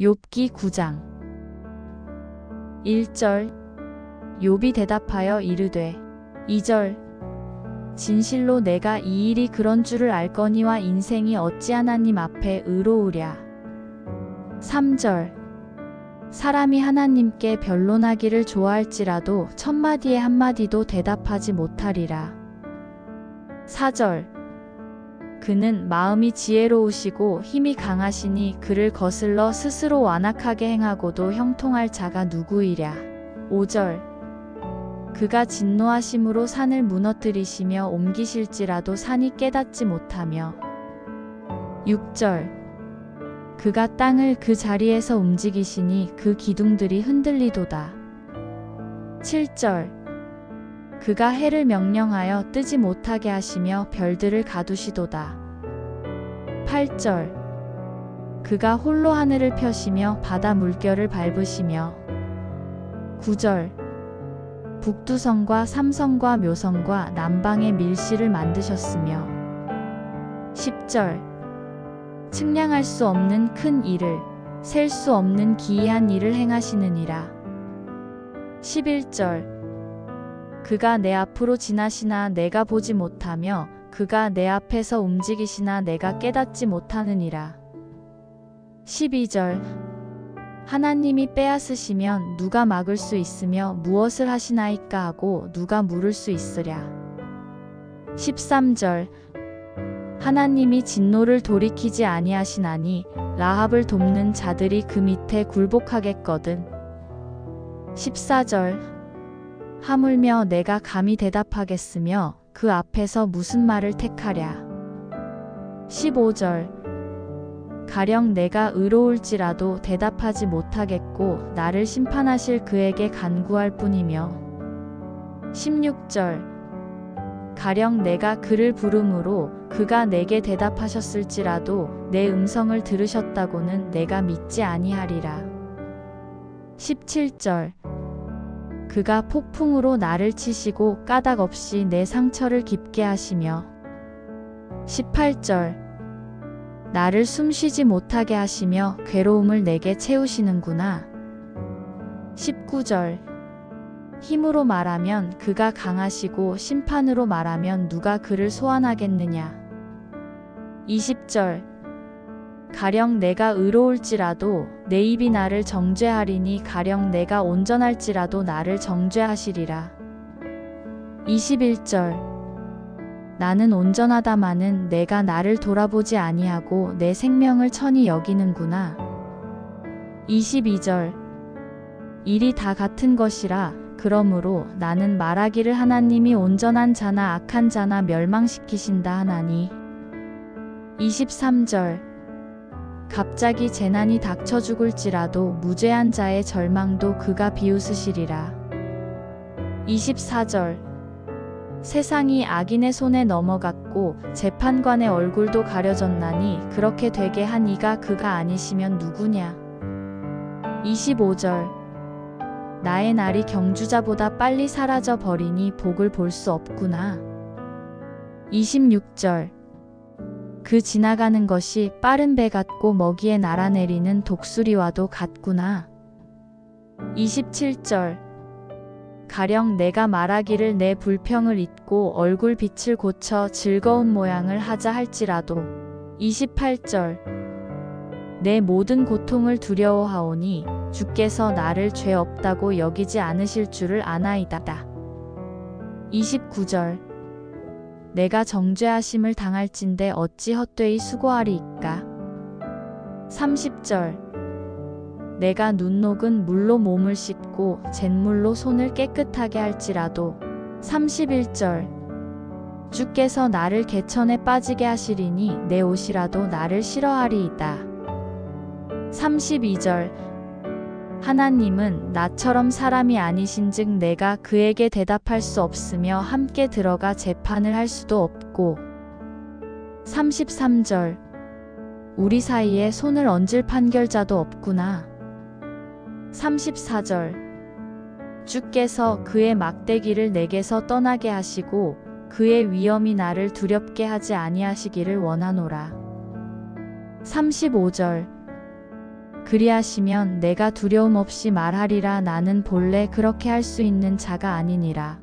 욥기 9장 1절 욥이 대답하여 이르되 2절 진실로 내가 이 일이 그런 줄을 알거니와 인생이 어찌 하나님 앞에 의로우랴. 3절 사람이 하나님께 변론하기를 좋아할지라도 첫마디에 한마디도 대답하지 못하리라. 4절 그는 마음이 지혜로우시고 힘이 강하시니 그를 거슬러 스스로 완악하게 행하고도 형통할 자가 누구이랴. 5절 그가 진노하심으로 산을 무너뜨리시며 옮기실지라도 산이 깨닫지 못하며 6절 그가 땅을 그 자리에서 움직이시니 그 기둥들이 흔들리도다. 7절 그가 해를 명령하여 뜨지 못하게 하시며 별들을 가두시도다. 8절. 그가 홀로 하늘을 펴시며 바다 물결을 밟으시며. 9절. 북두성과 삼성과 묘성과 남방의 밀실을 만드셨으며. 10절. 측량할 수 없는 큰 일을 셀 수 없는 기이한 일을 행하시느니라. 11절 그가 내 앞으로 지나시나 내가 보지 못하며 그가 내 앞에서 움직이시나 내가 깨닫지 못하느니라. 12절 하나님이 빼앗으시면 누가 막을 수 있으며 무엇을 하시나이까 하고 누가 물을 수 있으랴. 13절 하나님이 진노를 돌이키지 아니하시나니 라합을 돕는 자들이 그 밑에 굴복하겠거든. 14절 하물며 내가 감히 대답하겠으며 그 앞에서 무슨 말을 택하랴. 15절 가령 내가 의로울지라도 대답하지 못하겠고 나를 심판하실 그에게 간구할 뿐이며 16절 가령 내가 그를 부름으로 그가 내게 대답하셨을지라도 내 음성을 들으셨다고는 내가 믿지 아니하리라. 17절 그가 폭풍으로 나를 치시고 까닭 없이 내 상처를 깊게 하시며 18절 나를 숨쉬지 못하게 하시며 괴로움을 내게 채우시는구나. 19절 힘으로 말하면 그가 강하시고 심판으로 말하면 누가 그를 소환하겠느냐. 20절 가령 내가 의로울지라도 내 입이 나를 정죄하리니 가령 내가 온전할지라도 나를 정죄하시리라. 21절 나는 온전하다마는 내가 나를 돌아보지 아니하고 내 생명을 천히 여기는구나. 22절 일이 다 같은 것이라 그러므로 나는 말하기를 하나님이 온전한 자나 악한 자나 멸망시키신다 하나니 23절 갑자기 재난이 닥쳐 죽을지라도 무죄한 자의 절망도 그가 비웃으시리라. 24절 세상이 악인의 손에 넘어갔고 재판관의 얼굴도 가려졌나니 그렇게 되게 한 이가 그가 아니시면 누구냐. 25절 나의 날이 경주자보다 빨리 사라져 버리니 복을 볼 수 없구나. 26절 그 지나가는 것이 빠른 배 같고 먹이에 날아내리는 독수리와도 같구나. 27절 가령 내가 말하기를 내 불평을 잊고 얼굴 빛을 고쳐 즐거운 모양을 하자 할지라도 28절 내 모든 고통을 두려워하오니 주께서 나를 죄 없다고 여기지 않으실 줄을 아나이다. 29절 내가 정죄하심을 당할진대 어찌 헛되이 수고하리이까. 30절 내가 눈 녹은 물로 몸을 씻고 잿물로 손을 깨끗하게 할지라도 31절 주께서 나를 개천에 빠지게 하시리니 내 옷이라도 나를 싫어하리이다. 32절 하나님은 나처럼 사람이 아니신즉 내가 그에게 대답할 수 없으며 함께 들어가 재판을 할 수도 없고. 33절. 우리 사이에 손을 얹을 판결자도 없구나. 34절. 주께서 그의 막대기를 내게서 떠나게 하시고 그의 위엄이 나를 두렵게 하지 아니하시기를 원하노라. 35절 그리하시면 내가 두려움 없이 말하리라 나는 본래 그렇게 할 수 있는 자가 아니니라.